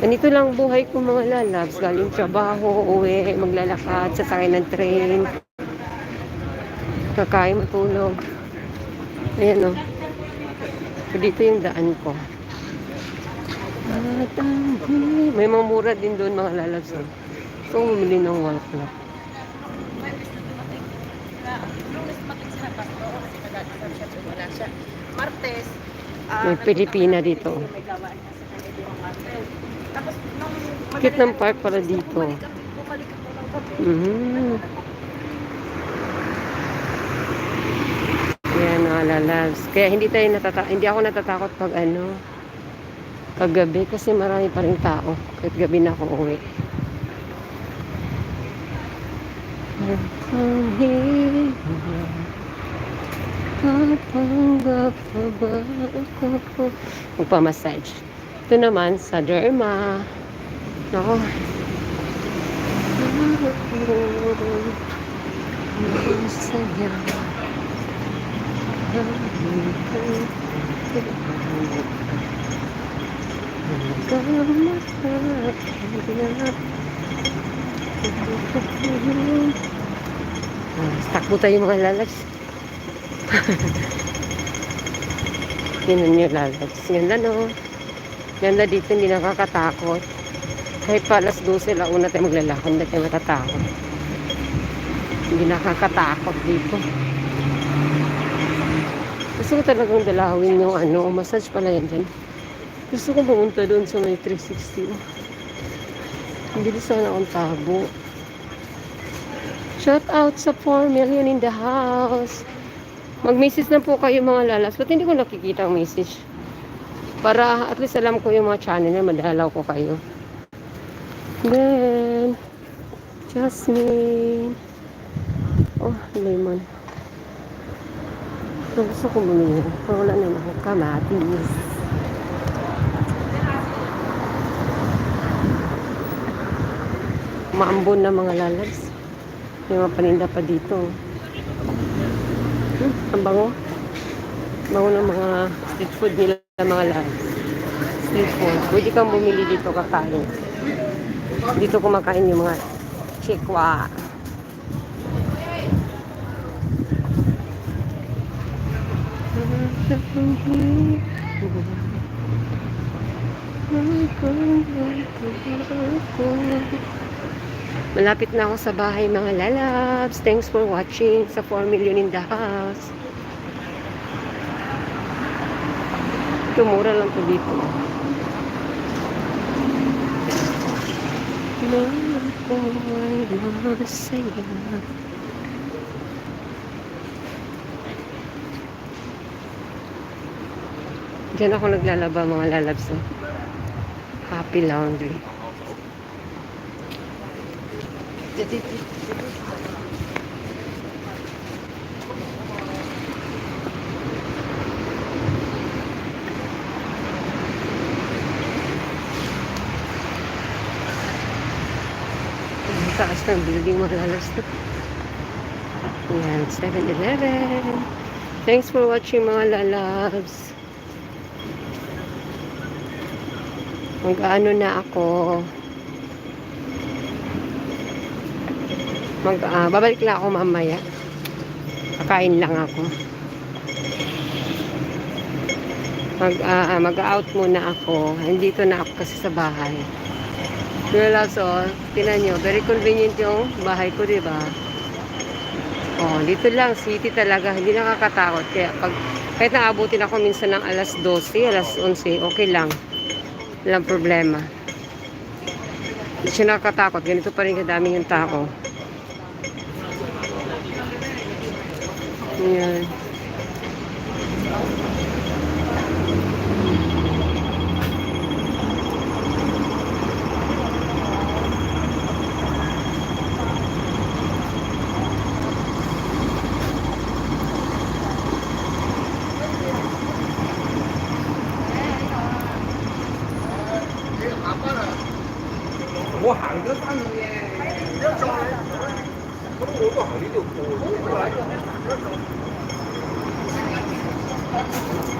Ganito lang buhay ko mga lalabs. Galing trabaho, uwi, maglalakad, sasakay ng train. Kakain, matulog. Ayan o. Dito yung daan ko. At hi- May mga mura din doon mga lalabs. Oh. Gusto kong bumili ng wall clock. Martes. May Pilipina dito. Cute ng park para dito. gabi. Mhm. Yan mga lalabs. Kaya hindi tayo natata hindi ako natatakot pag ano pag gabi kasi marami pa rin tao. Kahit gabi na ako uwi. Papanggap pa ba ako? Magpamassage. Ito naman sa derma. Nako. Masaya. Ah, Takbo tayo mga lalas. Yun yung lalas. Ganda no. Ganda dito, hindi nakakatakot. Kahit pa alas 12, launa tayo maglalakad, hindi tayo matatakot. Hindi nakakatakot dito. Gusto ko talagang dalawin yung ano, massage pala yan dyan. Gusto ko pumunta doon sa may 360. Hindi sana akong tabo. Shout out sa 4 million in the house. Mag-message na po kayo mga lalas. Ba't hindi ko nakikita ang message? Para at least alam ko yung mga channel na madalaw ko kayo. Then, Jasmine. Oh, lemon. Ito gusto ko bumili. Pero wala na ako kamatis. Maambon na mga lalabs. May mga paninda pa dito. Hmm, ang bango. Bango ng mga street food nila mga lalabs. Street food. Pwede kang bumili dito kakain. Dito kumakain yung mga chikwa. Malapit na ako sa bahay mga lalabs. Thanks for watching sa 4 million in the house. Tumura lang to dito. Mahal ko ay masaya. Diyan ako naglalaba mga lalabs. Oh. Happy Laundry. Ang taas ng building mga lalabs to. Yan, 7-Eleven. Thanks for watching mga lalabs. Mag-ano na ako. Mag, ah, babalik lang ako mamaya. Kakain lang ako. Mag, ah, mag-out muna ako. Nandito na ako kasi sa bahay. Wala so, tinan nyo, very convenient yung bahay ko, di ba? Oh, dito lang, city talaga, hindi nakakatakot. Kaya pag, kahit naabutin ako minsan ng alas 12, alas 11, okay lang. Walang problema. Hindi siya nakakatakot. Ganito pa rin kadami yung tao. Ayan. mua hàng đi được Thank you.